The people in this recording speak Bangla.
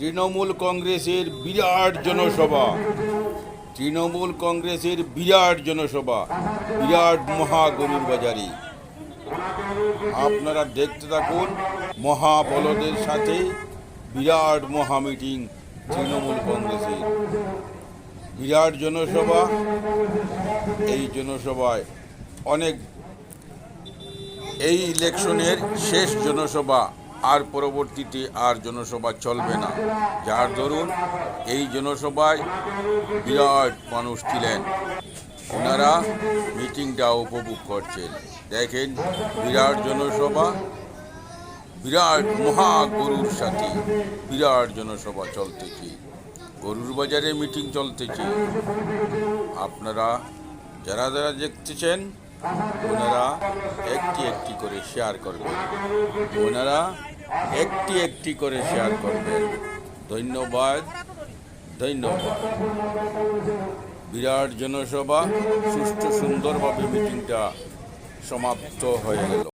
তৃণমূল কংগ্রেসের বিরাট জনসভা। তৃণমূল কংগ্রেসের বিরাট জনসভা, বিরাট মহাগরুর বাজারে। আপনারা দেখতে থাকুন মহাবলদের সাথে বিরাট মহা মিটিং তৃণমূল কংগ্রেসের। বিরাট জনসভা, এই জনসভায় অনেক, এই ইলেকশনের শেষ জনসভা আর পরবর্তীতে আর জনসভা চলবে না। যার দরুন এই জনসভায় বিরাট মানুষ ছিলেন। ওনারা মিটিংটা উপভোগ করছেন। দেখেন, বিরাট জনসভা, বিরাট মহা গরুর সাথে বিরাট জনসভা চলতেছে। গরুর বাজারে মিটিং চলতেছে। আপনারা যারা যারা দেখতেছেন, ওনারা একটি একটি করে শেয়ার করবেন। ওনারা একটি একটি করে শেয়ার করবে। ধন্যবাদ। ধন্যবাদ। বিরাট জনসভা, সুষ্ঠু সুন্দরভাবে মিটিংটা সমাপ্ত হয়ে গেল।